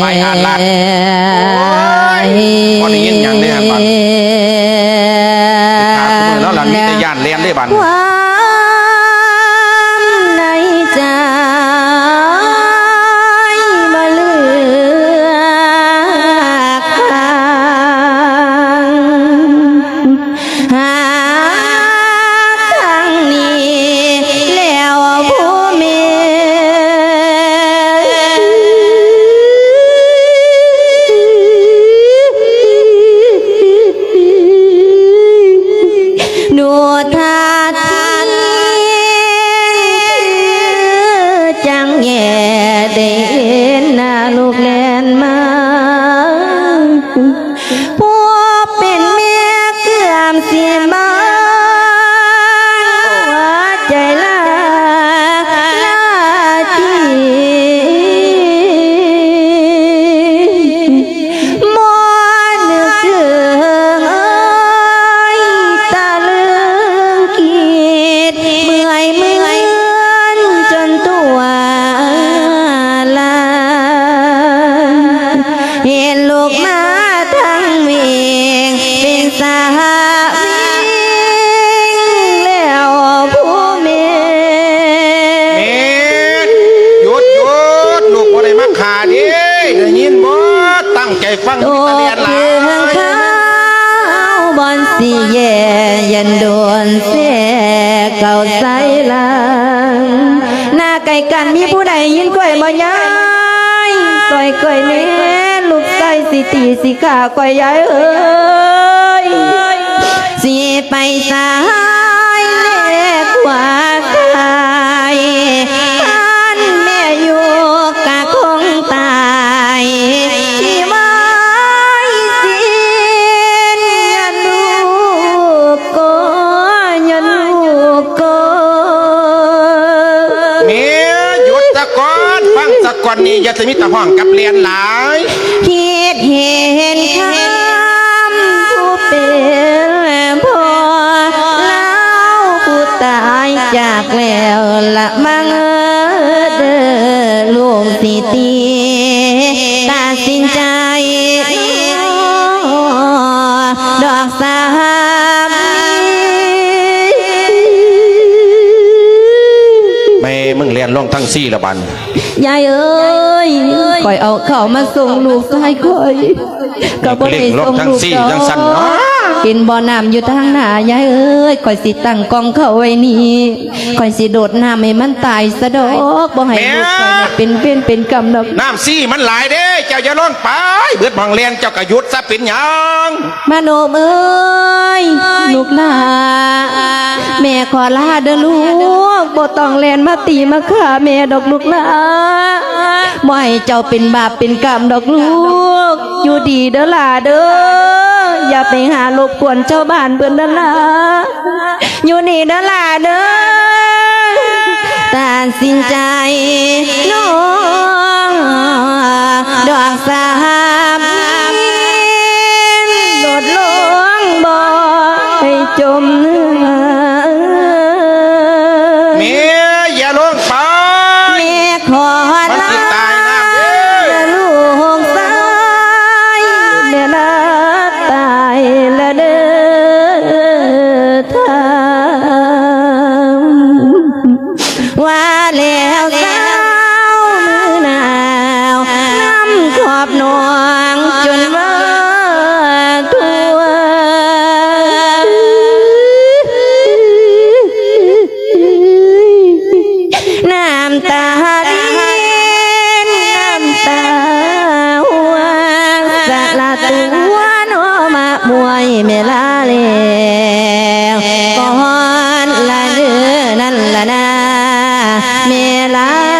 ไปอ่านลัดยบ่ได้ยินอย่างเนี้ยบันขาดมือแล้วหลังมีแต่ย่านเลียนได้บัน จัง สีแย่ยันโดนเสียเก่าใสลังหน้าไก่กันมีผู้ใดยินกล้วยบ่ยายก้อยก้อยเนี้ลูกไก่สิตีสิขาก้อยยายเอ้ย อนนี้อยาสิมีแต่ห้องกับเรียนหลาย คิดเห็นคำผู้เป็นพ่อแล้วผู้ตายจากแล้วละมังเด้อลูกสิตีตัดสินใจ งทั้งสี่ละบันยายเอ้ยคอยเอาเข้าวมาส่งลูกให้คอยก็บ่ได้ส่งลูกดอกเห็นบ่อน้ำอยู่ทางหน้ายายเอ้ยคอยสิตั้งกองเข้าไว้นี่คอยสิโดดน้ำให้มันตายซะดอกบ่ให้ลูกคอยน่ะเป็นเป็นเป็นกรรมดอกน้ำซี่มันหลายเด้ เจ้าอย่าลงไป เบิดบังเรียนเจ้าก็หยุดซะเป็นหยังมาโนมเอ้ยลูกหลาแม่ขอลาเด้อลูกบ่ต้องแลนมาตีมาฆ่าแม่ดอกลูกหลาบ่ให้เจ้าเป็นบาปเป็นกรรมดอกลูก อยู่ดีเด้อล่ะเด้อ อย่าไปหารบกวนเจ้าบ้านเพิ่นเด้อล่ะอยู่นี่เด้อล่ะเด้อตัดสินใจน้องดอกสามโดดลงบ่ให้จม อบหนองจนว่าทั่วน้ำตาลินน้ำตาหัวสะละตัวโนมามวยเมลาแล้วก่อนละเดือนั่นละนาเมลา